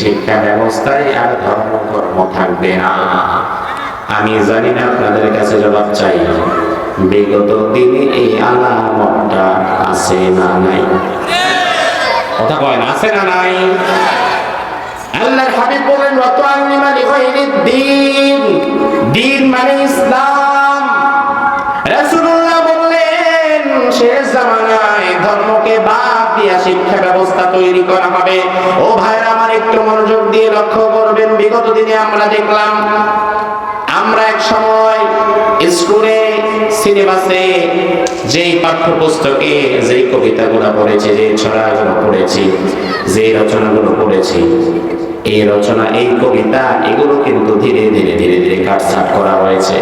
শিক্ষা ব্যবস্থায় আর ধর্ম কর্ম থাকবে না। আমি জানি না আপনাদের কাছে জবাব চাই। বিগত দিনে এই আলামতটা আছে না নাই? কথা কয় না আছে না নাই? আল্লাহর হাবিব বলেন রত আল্লিমা লিগাইরিদ দিন মানে ইসলাম। ধর্মকে বাদ দিয়া শিক্ষা ব্যবস্থা তৈরি করা হবে। ও ভাইরা আমার একটু মনোযোগ দিয়ে লক্ষ্য করবেন। বিগত দিনে আমরা দেখলাম, আমরা এক সময় স্কুলে, সিলেবাসে যেই পাঠ্যপুস্তকে, যেই কবিতাগুলো পড়েছি যে ছড়াগুলো পড়েছি যে রচনাগুলো পড়েছি, এই রচনা, এই কবিতা, এগুলো কিন্তু ধীরে ধীরে ধীরে ধীরে কাটছাট করা হয়েছে।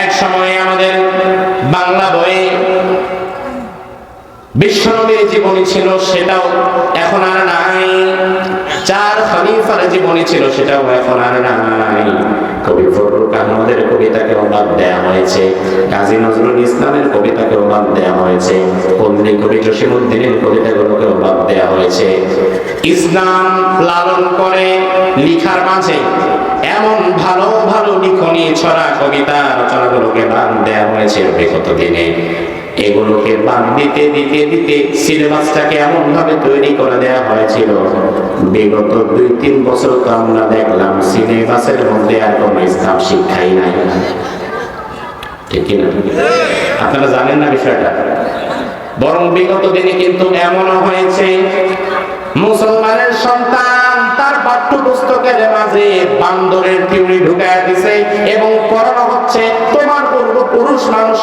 এক সময় আমাদের বাংলা বইয়ে বিশ্বনবীর জীবনী ছিল, সেটাও এখন আর নাই। চার খলিফার জীবনী ছিল, সেটাও এখন আর নাই। কবি ফরুক আহমদের কবিতাকেও বাদ দেওয়া হয়েছে। কাজী নজরুল ইসলামের কবিতাকেও বাদ দেওয়া হয়েছে। পল্লী কবি জসিমুদ্দিনের কবিতাগুলোকেও বাদ দেওয়া হয়েছে। ইসলাম লালন করে লিখার মাঝে এমন ভালো ভালো লিখনি ছড়া কবিতা রচনাগুলোকে বাদ দেওয়া হয়েছে বিগত দিনে। এগুলোকে বাদ দিতে দিতে দিতে সিলেবাসটাকে এমন ভাবে তৈরি করে দেওয়া হয়েছিল। বিগত দুই তিন বছর তো আমরা দেখলাম সিলেবাসের মধ্যে আর কোনো ইসলাম শিক্ষাই নাই। ঠিক কিনা? আপনারা জানেন না বিষয়টা? বরং বিগত দিনে কিন্তু এমনও হয়েছে, মুসলমানের সন্তান তার পাঠ্যপুস্তকের মাঝে বান্দরের থিওরি ঢুকায় দিছে এবং পড়ানো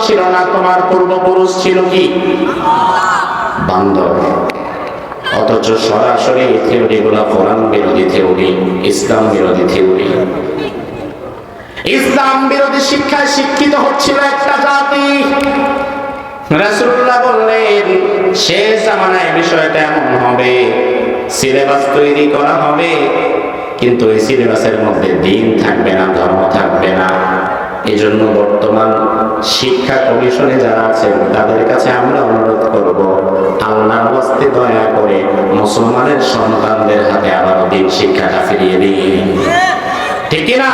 ছিল না, তোমার পূর্বপুরুষ ছিল কি? বান্দর। অথচ সরাসরি এই থিওরি গুলা কোরআন বিরোধী থিওরি, ইসলাম বিরোধী থিওরি। ইসলাম বিরোধী শিক্ষায় শিক্ষিত হচ্ছিল একটা জাতি। রাসূলুল্লাহ বললেন শেষ জামানায় বিষয়টা এমন হবে, সিলেবাস তৈরি করা হবে, কিন্তু এই সিলেবাসের মধ্যে দিন থাকবে না, ধর্ম থাকবে না। এজন্য বর্তমান শিক্ষা কমিশনে যারা আছেন, তাদের কাছে আমরা অনুরোধ করব, আল্লাহর ওয়াস্তে দয়া করে মুসলমানের সন্তানদের হাতে আবার দিন শিক্ষাটা ফিরিয়ে দিন। ঠিক না?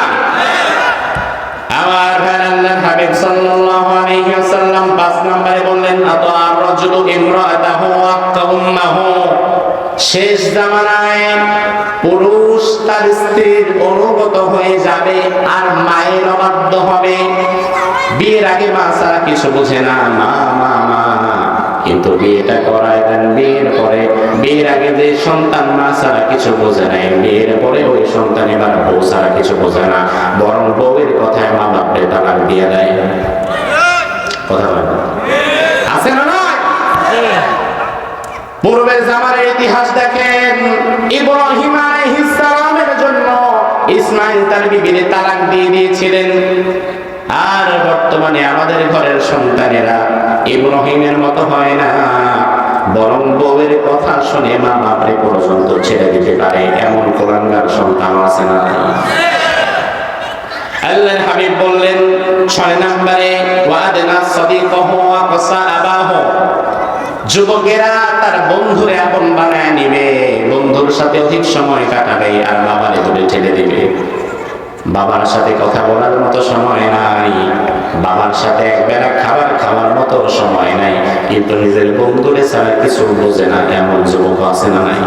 আবার হাবিব সাল্লাল্লাহু আলাইহি ওয়াসাল্লাম পাঁচ নম্বরে বললেন আতার রাজুলু ইমরাতাহু কাউমাহু শেষ জামানায় পুরুষ তার স্ত্রীর অনুগত হয়ে যাবে আর মায়ের অবাধ্য হবে। বিয়ের আগে মা ছাড়া কিছু বোঝে না, মা মা মা। কিন্তু বিয়েটা করায় দেন, বিয়ের পরে, বিয়ের আগে যে সন্তান মা ছাড়া কিছু বোঝে না বিয়ের পরে ওই সন্তান এবার বউ ছাড়া কিছু বোঝে না। বরং বউয়ের কথায় মা বাপরে তালাক দিয়ে দেয়। কথা বলেন। আছে না পূর্বের জামানের ইতিহাস দেখেন, ইব্রাহিম আলাইহিস সালামের জন্য ইসমাইল তার বিবির তালাক দিয়ে দিয়েছিলেন। বর্তমানে আমাদের ঘরের সন্তানেরা। ইব্রাহিমের মতো হয় না। বরং বউয়ের কথা শুনে মা বাপরে পর্যন্ত ছেড়ে দিতে পারে। এমন কোরআনগার সন্তান আছে না। আল্লাহর হাবিব বললেন, ছয় নম্বরে, ওয়াদনা সাদিকাহু ওয়া কাসা আবাহু। যুবকেরা তার বন্ধুরে আপন বানায় নিবে। বন্ধুর সাথে অধিক সময় কাটাবে আর বাবারে দূরে ঠেলে দিবে। বাবার সাথে কথা বলার মতো সময় নাই। বাবার সাথে একবেলা খাবার খাওয়ার মতো সময় নাই, কিন্তু নিজের বন্ধুরে ছাড়া কিছু বোঝে না এমন যুবক আছে না নাই।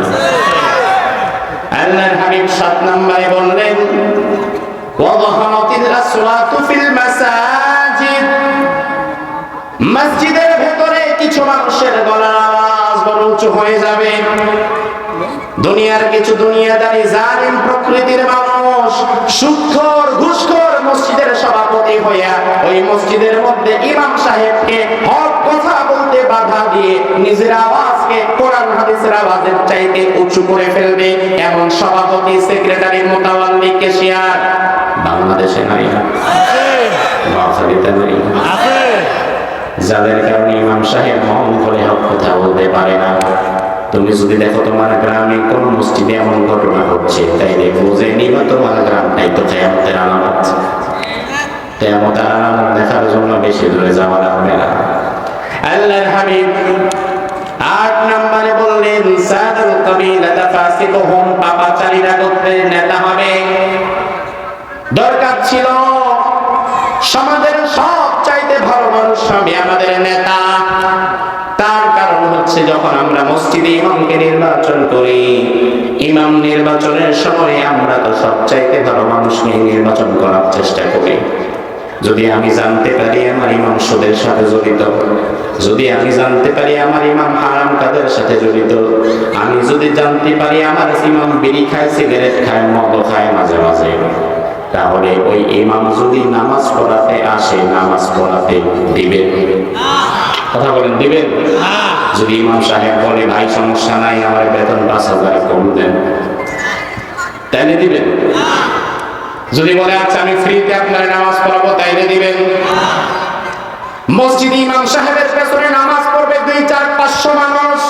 হাবিব সাত নম্বরে বললেন মসজিদের ভেতরে কিছু মানুষের গলার আওয়াজ বড় উঁচু হয়ে যাবে। দুনিয়ার কিছু দুনিয়াদারি জালিম প্রকৃতির মানুষ সুক্ষর ঘুষখোর মসজিদের সভা সভাপতি হইয়া ওই মসজিদের মধ্যে ইমাম সাহেবকে হক কথা বলতে বাধা দিয়ে নিজের আওয়াজকে কোরআন হাদিসের আওয়াজের চাইতে উঁচু করে ফেলবে এমন সভাপতি সেক্রেটারি মোতাবাল্লি কেশিয়ার। বাংলাদেশে নাই যাদের কারণে ইমাম সাহেব মন করে হক কথা বলতে পারে না। তুমি যদি দেখো তোমার গ্রামে কোন মসজিদে এমন ঘটনা ঘটছে তাইলে বুঝে নিবা তোমার গ্রামটাই বেশি দূরে যাওয়া লাগবে না। আল্লাহর হাবিব আট নম্বরে বললেন সাদুল কবিলাতা ফাসিকুহুম পাপাচারীরা গোত্রের নেতা হবে। দরকার ছিল সমাজের সব চাইতে ভালো মানুষ হবে আমাদের নেতা। তার কারণ হচ্ছে যখন আমরা মসজিদে ইমামকে নির্বাচন করি, ইমাম নির্বাচনের সময় আমরা তো সব চাইতে ভালো মানুষকে নির্বাচন করার চেষ্টা করি। যদি আমি জানতে পারি আমার ইমাম সুদের সাথে জড়িত, যদি আমি জানতে পারি আমার ইমাম হারাম কাদের সাথে জড়িত, আমি যদি জানতে পারি আমার ইমাম বিড়ি খায়, সিগারেট খায়, মদ খায় মাঝে মাঝে, তাহলে ওই ইমাম যদি নামাজ পড়াতে আসে, নামাজ পড়াতে দিবেন কথা বলেন দিবেন যদি ইমাম সাহেব বলে, ভাই, সমস্যা নাই, আমার বেতন পাঁচ হাজার কম দেন। তাইলে দিবেন যদি মনে আছে আমি ফ্রিতে আপনার নামাজ পড়াবো তাইলে দিবেন। মসজিদ ইমাম সাহেবের পেছনে নামাজ পড়বে দুই চার পাঁচশো মানুষ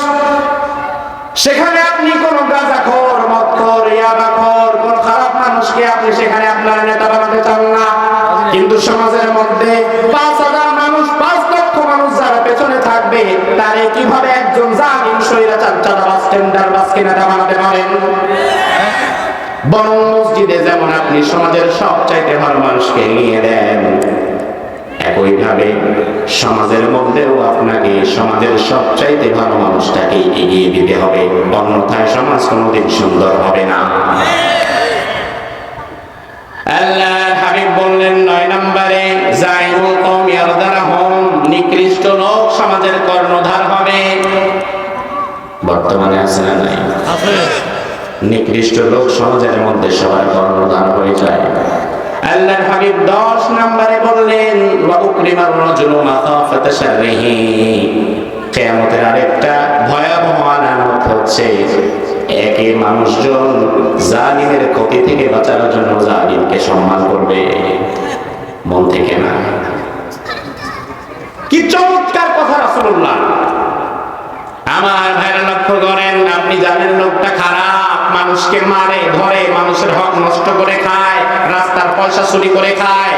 সেখানে আপনি কোন গাঁজাখোর মদখোর ইয়াবাখোর কোন খারাপ মানুষকে আপনি সেখানে আপনার নেতা বানাতে চান না কিন্তু সমাজের মধ্যে পাঁচ হাজার মানুষ পাঁচ লক্ষ মানুষ যারা পেছনে থাকবে তারে কীভাবে একজন জামিন সৈরাচার চাঁদাবাস টেন্ডার বাসকে নেতা বানাতে পারেন বরং মসজিদে যেমন আপনি সমাজের সব চাইতে ভালো মানুষকে নিয়ে দেন একইভাবে সমাজের মধ্যেও আপনাকে সমাজের সবচাইতে ভালো মানুষটাকে এগিয়ে দিতে হবে। অন্যথায় সমাজ কোনোদিন সুন্দর হবে না। আল্লাহ হাবিব বললেন, নয় নম্বরে জাইমুল কওম ইয়ারদারাহুম নিকৃষ্ট লোক সমাজের কর্ণধার হবে। বর্তমানে আছে নাই? নিকৃষ্ট লোক সমাজের মধ্যে সবার কর্ণধার হয়ে যায়। আল্লাহর হাবিব 10 নম্বরে বললেন, ওয়া উকরিমার রাজুলু মাখাফাতা আরেকটা ভয়াবহ আলামত হচ্ছে, একে মানুষজন জালিমের ক্ষতি থেকে বাঁচার জন্য জালিমকে সম্মান করবে মন থেকে না কি চমৎকার কথা রাসূলুল্লাহ আমার ভাইরা লক্ষ্য করেন আপনি জানেন লোকটা খারাপ মানুষকে মারে ধরে মানুষের হক নষ্ট করে খায় রাস্তার পয়সা চুরি করে খায়,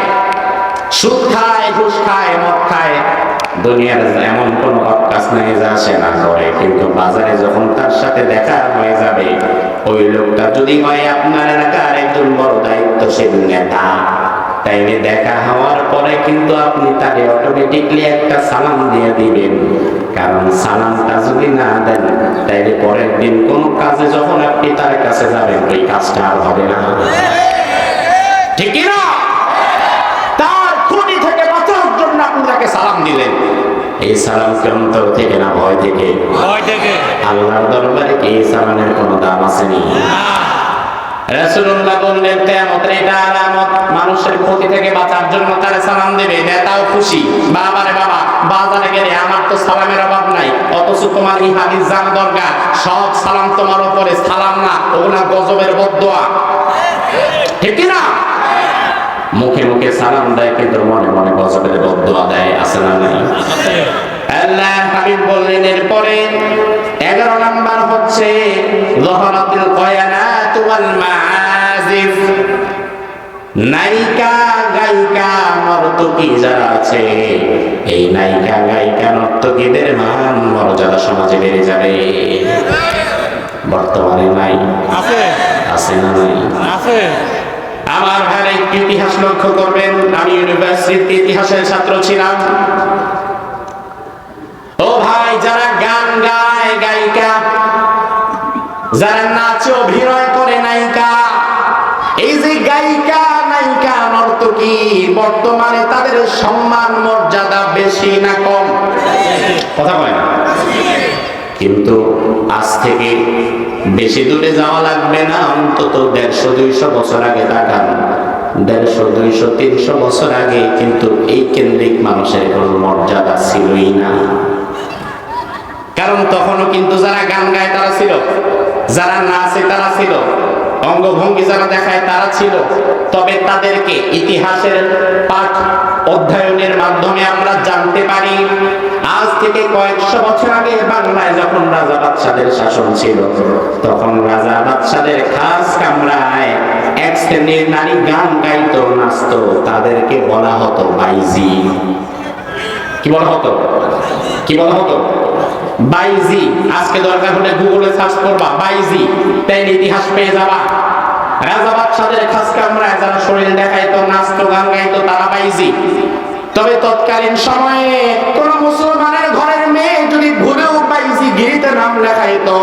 সুদ খায়, ঘুষ খায়, মদ খায়। দুনিয়ার এমন কোন কাজ নাই যা সে না করে। কিন্তু বাজারে যখন তার সাথে দেখা হয়ে যাবে, ওই লোকটা যদি হয় আপনার এলাকার একজন বড় দায়িত্বশীল নেতা। তাইলে দেখা হওয়ার পরে কিন্তু আপনি তাকে অটোমেটিকলি একটা সালাম দিয়ে দিবেন। কারণ সালামটা যদি না দেন, তাইলে পরের দিন কোন কাজে যখন আপনি তার কাছে যাবেন, ওই কাজটা আর হবে না। ঠিক না তার খুনি থেকে বাঁচার জন্য আপনি তাকে সালাম দিলেন এই সালামকে অন্তর থেকে না ভয় থেকে আল্লাহর দরবারে কি এই সালামের কোনো দাম আসেনি? রাসূলুল্লাহ বললেন কিয়ামতের এটা আলামত মানুষের ক্ষতি থেকে বাঁচার জন্য তারা সালাম দেবে? নেতাও খুশি। বাবা রে বাবা বাজারে গেলে আমার তো সালামের অভাব নাই। অথচ তোমার এই হাদিস জানা দরকার। সব সালাম তোমার উপরে সালাম না ওগুলা গজবের বদদোয়া ঠিক কি না মুখে মুখে সালাম দেয় কিন্তু মনে মনে গজবের বদদোয়া দেয় আছে না নাই? আল্লাহ হাবিব বললেন এরপরে এগারো নাম্বার হচ্ছে জহরাতুল কয়ানাত ওয়াল মাআজিফ নায়িকা গায়িকা নর্তকী যারা আছে এই নায়িকা গায়িকা নর্তকীদের মান মর্যাদা সমাজে বেড়ে যাবে। বর্তমানে নাই। আছে। আছে না নাই? আছে। আমার ভাইয়ের একটি ইতিহাস লক্ষ্য করবেন, আমি ইউনিভার্সিটিতে ইতিহাসের ছাত্র ছিলাম। ও ভাই, যারা গান গায়, গায়িকা, যারা নাচে, অভিনয় করে, নায়িকা, এই যে গায়িকা, নায়িকা নর্তকী বর্তমানে তাদের সম্মান মর্যাদা বেশি না কম? কথা কয় কিন্তু আজ থেকে বেশি দূরে যাওয়া লাগবে না, অন্তত দেড়শো, দুইশো বছর আগে তাকান। দেড়শো, দুইশো, তিনশো বছর আগে কিন্তু এই কেন্দ্রিক মানুষের কোনো মর্যাদা ছিলই না। কারণ তখনও কিন্তু যারা গান গায় তারা ছিল, যারা নাচে তারা ছিল, অঙ্গভঙ্গি যারা দেখায় তারা ছিল। তবে তাদেরকে ইতিহাসের পাঠ অধ্যয়নের মাধ্যমে আমরা জানতে পারি আজ থেকে নারী গান তাদেরকে বলা হতো বাইজি। কি বলা হতো? কি বলা হতো? বাইজি। আজকে দরকার হলে গুগলে সার্চ করবা, বাইজি। তাই ইতিহাস পেয়ে যাবা। রাজা বাদশাদের খাস কামরায় যারা শরীর দেখাইতো, নাচতো, গান গাইতো, তারা বাইজি। তবে তৎকালীন সময়ে কোন মুসলমানের ঘরের মেয়ে যদি ভুলেও বাইজি গিরিতে নাম লেখাইতো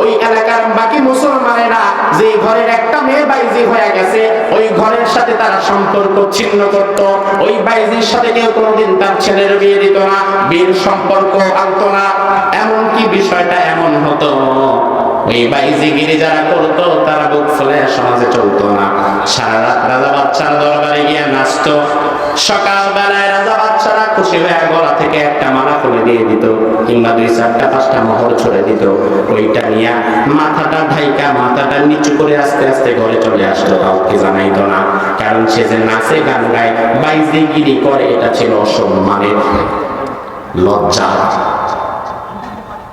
ওই এলাকার বাকি মুসলমানেরা যে ঘরের একটা মেয়ে বাইজি হয়ে গেছে, ওই ঘরের সাথে তারা সম্পর্ক ছিন্ন করত। ওই বাইজির সাথে কেউ কোনোদিন তার ছেলের বিয়ে দিত না, বিয়ের সম্পর্ক আনতো না। এমনকি বিষয়টা এমন হতো, ওই বাইজিগিরি যারা করতো, তারা বুক ফুলে সমাজে চলতো না। সারা রাত রাজা বাচ্চার দরবারে গিয়ে নাচতো রাজা বাচ্চারা খুশি হয়ে গলা থেকে একটা খুলে দিয়ে দিত, কিংবা দুই চারটা, পাঁচটা ছড়ে দিত। ওইটা নিয়ে মাথাটা ঢাইকা, মাথাটা নিচু করে আস্তে আস্তে ঘরে চলে কাউকে না। কারণ সে যে নাচে, গান গায় বাইজিগিরি করে, এটা ছিল অসম্মানের লজ্জা।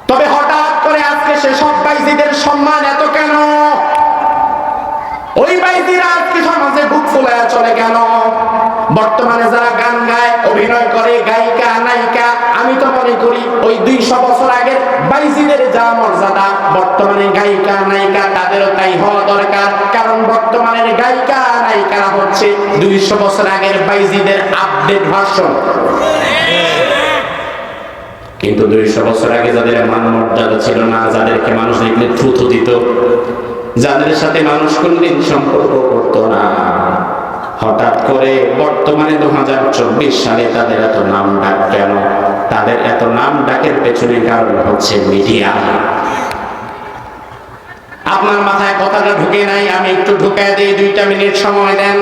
তবে হঠাৎ করে আজকে সে সব বাইজিদের সম্মান এত কেন? ওই বাইজিরা আজকে সমাজে বুক ফুলায় চলে কেন বর্তমানে যারা গান গায় অভিনয় করে গায়িকা নায়িকা আমি তো মনে করি ওই দুইশো বছর আগের বাইজিদের যা মর্যাদা বর্তমানে গায়িকা নায়িকা তাদেরও তাই হওয়া দরকার। কারণ বর্তমানের গায়িকা নায়িকারা হচ্ছে দুইশো বছর আগের বাইজিদের আপডেট ভার্সন। কিন্তু দুইশো বছর আগে যাদের মান মর্যাদা ছিল না, যাদেরকে মানুষ দেখলে থুথু দিত, যাদের সাথে মানুষ কোনদিন সম্পর্ক করতো না, হঠাৎ করে বর্তমানে দু হাজার চব্বিশ সালে তাদের এত নাম ডাক কেন? তাদের এত নাম ডাকের পেছনে কারণ হচ্ছে মিডিয়া। আপনার মাথায় কথাটা ঢুকে নাই আমি একটু ঢুকায় দিই দুইটা মিনিট সময় দেন।